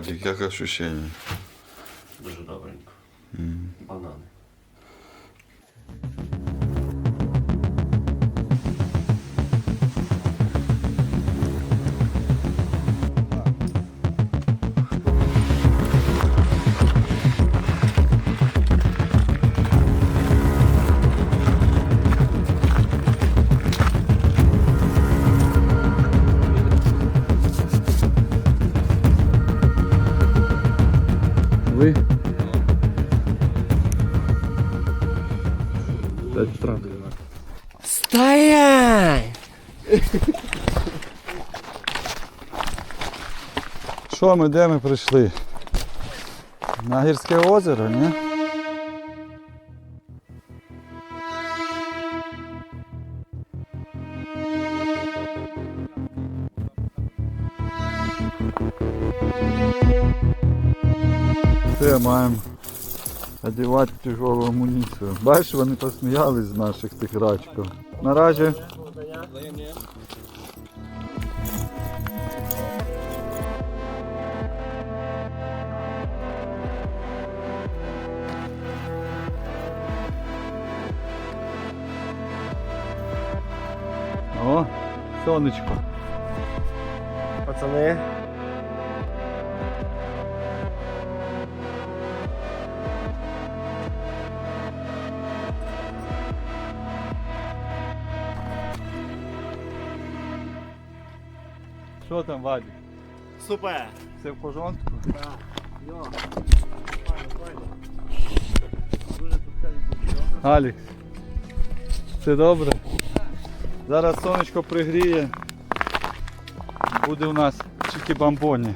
Вадик, як ощущення? Дуже добренько. Банани. 5 утра. Стоять! Що ми, де ми прийшли? На гірське озеро, ні? Все, маємо одягати тяжелу амуніцію. Бачиш, вони посміялись з наших тих рачків. Наразі О, сонечко. Пацани. Що там, Вадик? Супер! Все в порządku? Алікс, все добре? Зараз сонечко пригріє. Буде у нас тільки бамбоні.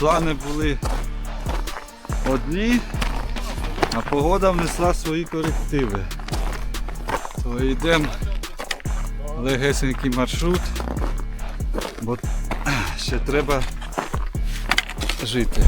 Плани були одні, а погода внесла свої корективи. То йдемо легесенький маршрут, бо ще треба жити.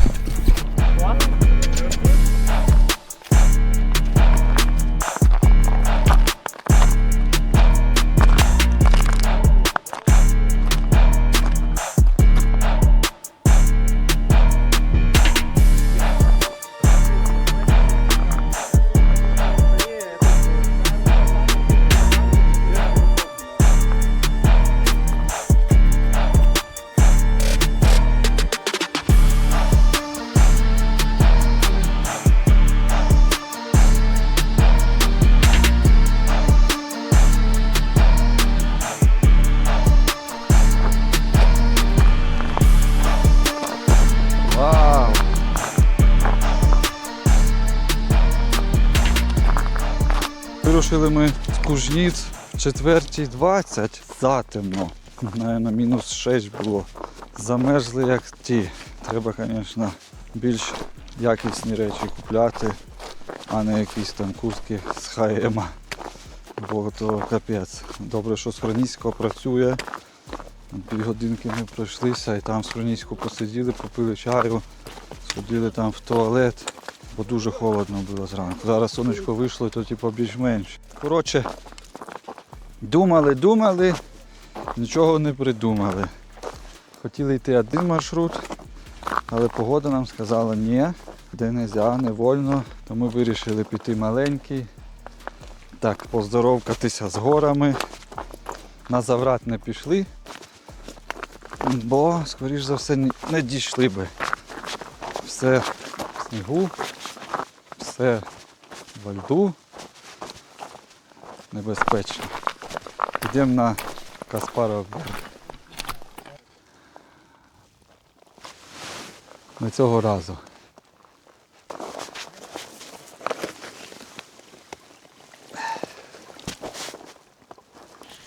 Вирушили ми з Кужніць в 4.20 затемно. Наверно, мінус 6 було. Замерзли як ті. Треба, звісно, більш якісні речі купляти, а не якісь там куртки з хаєма. Бо то капець. Добре, що з працює. Півгодинки ми пройшлися і там з Хроніського посиділи, попили чаю, сходили там в туалет, бо дуже холодно було зранку. Зараз сонечко вийшло, то типу більш-менш. Коротше, думали, думали нічого не придумали. Хотіли йти один маршрут, але погода нам сказала ні, де не можна, не вольно. То ми вирішили піти маленький. Так, поздоровкатися з горами. На заврат не пішли, бо, скоріш за все, не дійшли би. Все в снігу, все во льду. Небезпечно. Йдемо на Каспаров берег. Не цього разу.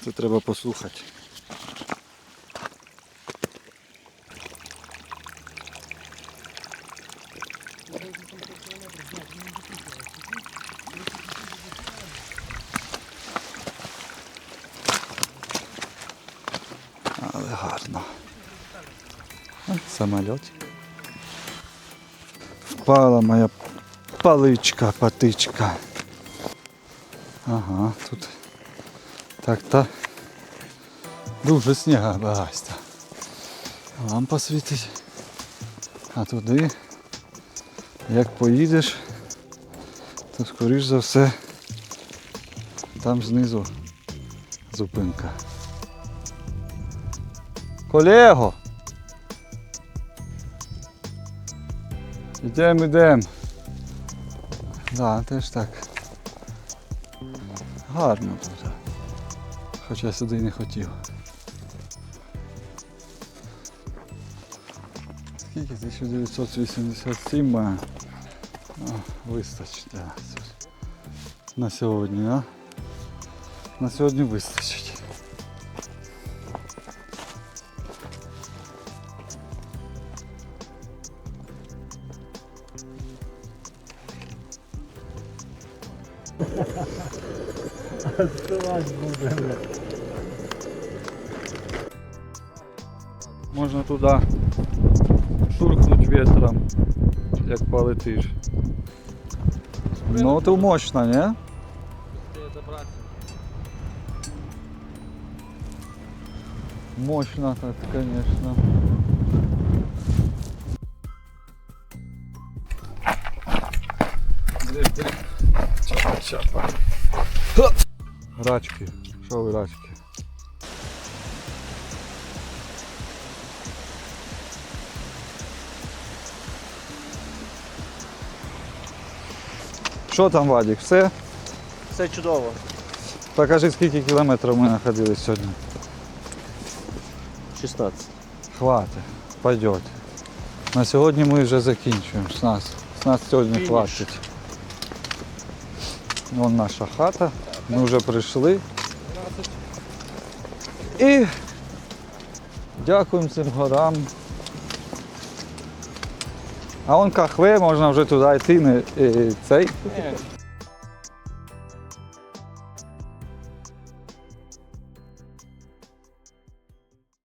Це треба послухати. Але гарно. Самольотик. Впала моя паличка, патичка. Ага, тут так та дуже сніга багатько. Лампа світить. А туди, як поїдеш, то скоріш за все там знизу зупинка. Колего! Ідемо, ідемо. Да, теж так. Гарно тут. Хоча сюди не хотів. Скільки? 1987 має. Вистачить. Да. На сьогодні, а? На сьогодні вистачить. Можна туди шурхнуть ветром, як полетиш. Ну, то мощно, не? Мощно так, конечно. Чапа, чапа. Рачки. Що ви рачки? Що там, Вадик, все? Все чудово. Покажи, скільки кілометрів ми находились сьогодні. 16. Хватить, пойдет. На сьогодні ми вже закінчуємо. З нас, з нас сьогодні Фініш. хватить. Вон наша хата. Ми вже прийшли. І дякуємо цим горам. А он кахве, можна вже туди йти, не, е, цей.